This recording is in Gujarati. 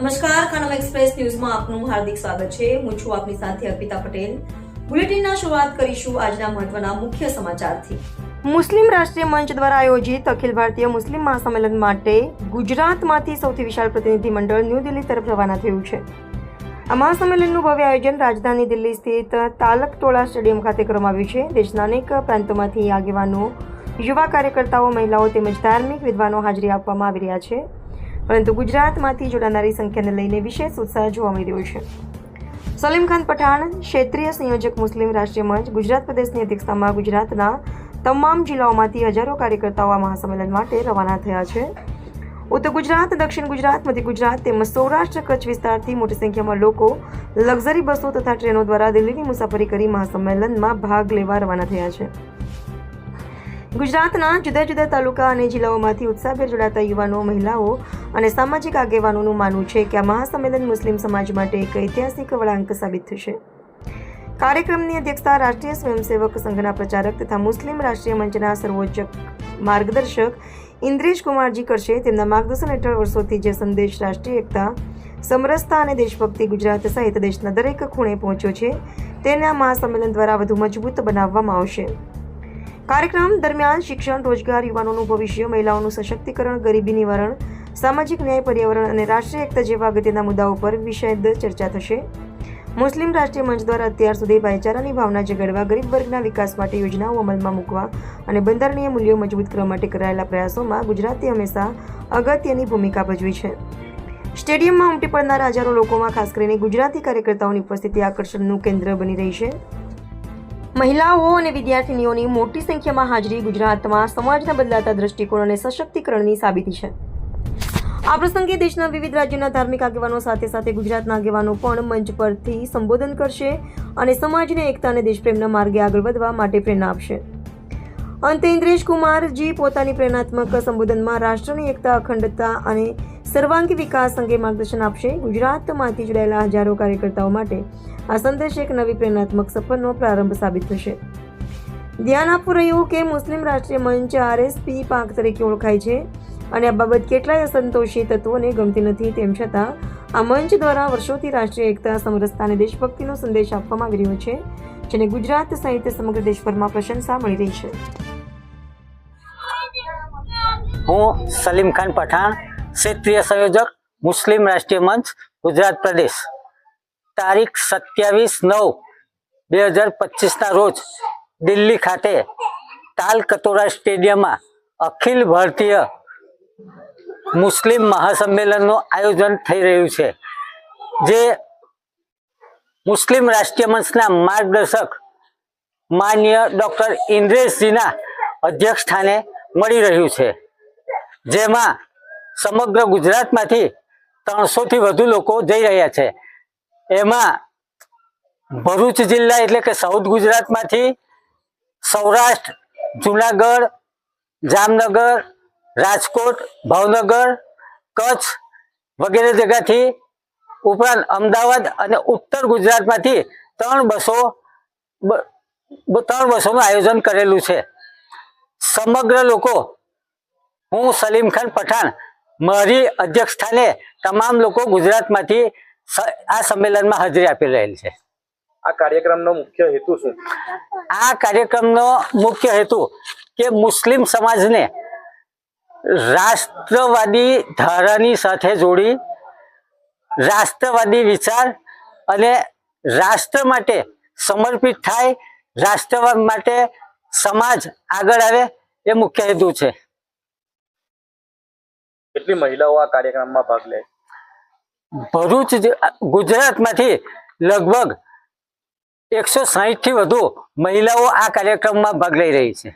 નમસ્કાર, ખાનમ એક્સપ્રેસ ન્યૂઝમાં આપનું હાર્દિક સ્વાગત છે. હું છું આપની સાથે અર્પિતા પટેલ. બુલેટિનના શરૂઆત કરીશું આજના મહત્વના મુખ્ય સમાચારથી. મુસ્લિમ રાષ્ટ્રીય મંચ દ્વારા આયોજિત અખિલ ભારતીય મુસ્લિમ મહાસંમેલન માટે ગુજરાતમાંથી સૌથી વિશાળ પ્રતિનિધિ મંડળ ન્યૂ દિલ્હી તરફ રવાના થયું છે. આ મહાસંમેલનનું ભવ્ય આયોજન રાજધાની દિલ્હી સ્થિત તાલકટોળા સ્ટેડિયમ ખાતે કરવામાં આવ્યું છે. દેશના અનેક પ્રાંતોમાંથી આગેવાનો, યુવા કાર્યકર્તાઓ, મહિલાઓ તેમજ ધાર્મિક વિદ્વાનો હાજરી આપવામાં આવી રહ્યા છે. પરંતુ ગુજરાતમાંથી જોડાનારી સંખ્યાને લઈને વિશેષ ઉત્સાહ જોવા મળી રહ્યો છે. સલીમ ખાન પઠાણ, ક્ષેત્રીય સંયોજક મુસ્લિમ રાષ્ટ્રીય મંચ, ગુજરાત પ્રદેશની અધ્યક્ષતામાં ગુજરાતના તમામ જિલ્લાઓમાંથી હજારો કાર્યકર્તાઓ આ મહાસંમેલન માટે રવાના થયા છે. ઉત્તર ગુજરાત, દક્ષિણ ગુજરાત, મધ્ય ગુજરાત તેમજ સૌરાષ્ટ્ર કચ્છ વિસ્તારથી મોટી સંખ્યામાં લોકો લક્ઝરી બસો તથા ટ્રેનો દ્વારા દિલ્હીની મુસાફરી કરી મહાસંમેલનમાં ભાગ લેવા રવાના થયા છે. ગુજરાતના જુદા જુદા તાલુકા અને જિલ્લાઓમાંથી ઉત્સાહભેર જોડાતા યુવાનો, મહિલાઓ અને સામાજિક આગેવાનોનું માનવું છે કે આ મહાસંમેલન મુસ્લિમ સમાજ માટે એક ઐતિહાસિક વળાંક સાબિત થશે. કાર્યક્રમની અધ્યક્ષતા રાષ્ટ્રીય સ્વયંસેવક સંઘના પ્રચારક તથા મુસ્લિમ રાષ્ટ્રીય મંચના સર્વોચ્ચ માર્ગદર્શક ઇન્દ્રેશ કુમારજી કરશે. તેમના માર્ગદર્શન હેઠળ વર્ષોથી જે સંદેશ રાષ્ટ્રીય એકતા, સમરસતા અને દેશભક્તિ ગુજરાત સહિત દેશના દરેક ખૂણે પહોંચ્યો છે, તેને મહાસંમેલન દ્વારા વધુ મજબૂત બનાવવામાં આવશે. કાર્યક્રમ દરમિયાન શિક્ષણ, રોજગાર, યુવાનોનું ભવિષ્ય, મહિલાઓનું સશક્તિકરણ, ગરીબી નિવારણ સામાજિક ન્યાય, પર્યાવરણ અને રાષ્ટ્રીય એકતા જેવા અગત્યના મુદ્દાઓ પર વિષયદ ચર્ચા થશે. મુસ્લિમ રાષ્ટ્રીય મંચ દ્વારા અત્યાર સુધી ભાઈચારાની ભાવના જગાડવા, ગરીબ વર્ગના વિકાસ માટે યોજનાઓ અમલમાં મૂકવા અને બંધારણીય મૂલ્યો મજબૂત કરવા માટે કરાયેલા પ્રયાસોમાં ગુજરાતે હંમેશા અગત્યની ભૂમિકા ભજવી છે. સ્ટેડિયમમાં ઉમટી પડનારા હજારો લોકોમાં ખાસ કરીને ગુજરાતી કાર્યકર્તાઓની ઉપસ્થિતિ આકર્ષણનું કેન્દ્ર બની રહી છે. મહિલાઓ અને વિદ્યાર્થીનીઓની મોટી સંખ્યામાં હાજરી ગુજરાતમાં સમાજના બદલાતા દ્રષ્ટિકોણ અને સશક્તિકરણની સાબિતી છે. આ પ્રસંગે દેશના વિવિધ રાજ્યોના ધાર્મિક આગેવાનો સાથે સાથે ગુજરાતના આગેવાનો પણ મંચ પરથી સંબોધન કરશે અને સમાજને એકતા અને દેશપ્રેમના માર્ગે આગળ વધવા માટે પ્રેરણા આપશે. અંતે ઇન્દ્રેશ કુમારજી પોતાની પ્રેરણાત્મક સંબોધનમાં રાષ્ટ્રની એકતા, અખંડતા અને સર્વાંગી વિકાસ અંગે માર્ગદર્શન આપશે. ગુજરાતમાંથી જોડાયેલા હજારો કાર્યકર્તાઓ માટે આ સંદેશ એક નવી પ્રેરણાત્મક સફરનો પ્રારંભ સાબિત થશે. ધ્યાન આપવું રહ્યું કે મુસ્લિમ રાષ્ટ્રીય મંચ આરએસપી પાંખ તરીકે ઓળખાય છે. અને આ બાબત કેટલાય અસંતોષી તત્વોને ગમતી નથી, તેમ છતાં આ મંચ દ્વારા વર્ષોથી રાષ્ટ્રીય એકતા, સમરસતા અને દેશભક્તિનો સંદેશ આપવામાં આવી રહ્યો છે, જેને ગુજરાત સહિત સમગ્ર દેશભરમાં પ્રશંસા મળી રહી છે. હું સલીમ ખાન પઠાણ, ક્ષેત્રીય સંયોજક, મુસ્લિમ રાષ્ટ્રીય મંચ, ગુજરાત પ્રદેશ. તારીખ સત્યાવીસ નવ બે હજાર પચીસના રોજ દિલ્હી ખાતે તાલ કતોરા સ્ટેડિયમમાં અખિલ ભારતીય મુસ્લિમ મહાસંમેલનનું આયોજન થઈ રહ્યું છે, જે મુસ્લિમ રાષ્ટ્રીય મંચના માર્ગદર્શક માન્ય ડૉક્ટર ઇન્દ્રેશજીના અધ્યક્ષ સ્થાને મળી રહ્યું છે, જેમાં સમગ્ર ગુજરાતમાંથી ત્રણસોથી વધુ લોકો જઈ રહ્યા છે. એમાં ભરૂચ જિલ્લા એટલે કે સાઉથ ગુજરાતમાંથી સૌરાષ્ટ્ર, જુનાગઢ, જામનગર રાજકોટ ભાવનગર કચ્છ વગેરે જગ્યાથી ઉપરાંત અમદાવાદ અને ઉત્તર ગુજરાતમાંથી ત્રણ બસો ત્રણ બસોનું આયોજન કરેલું છે. સમગ્ર લોકો હું સલીમ ખાન પઠાણ મારી અધ્યક્ષ સ્થાને તમામ લોકો ગુજરાતમાંથી આ સંમેલનમાં હાજરી આપી રહેલ છે. આ કાર્યક્રમનો મુખ્ય હેતુ શું? આ કાર્યક્રમનો મુખ્ય હેતુ કે મુસ્લિમ સમાજને રાષ્ટ્રવાદી ધારાની સાથે જોડી રાષ્ટ્રવાદી વિચાર અને રાષ્ટ્ર માટે સમર્પિત થાય રાષ્ટ્રવાદ માટે સમાજ આગળ આવે એ મુખ્ય હેતુ છે. કેટલી મહિલાઓ આ કાર્યક્રમમાં ભાગ લે? ભરૂચ ગુજરાતમાંથી લગભગ એકસો સાહીઠથી વધુ મહિલાઓ આ કાર્યક્રમમાં ભાગ લઈ રહી છે.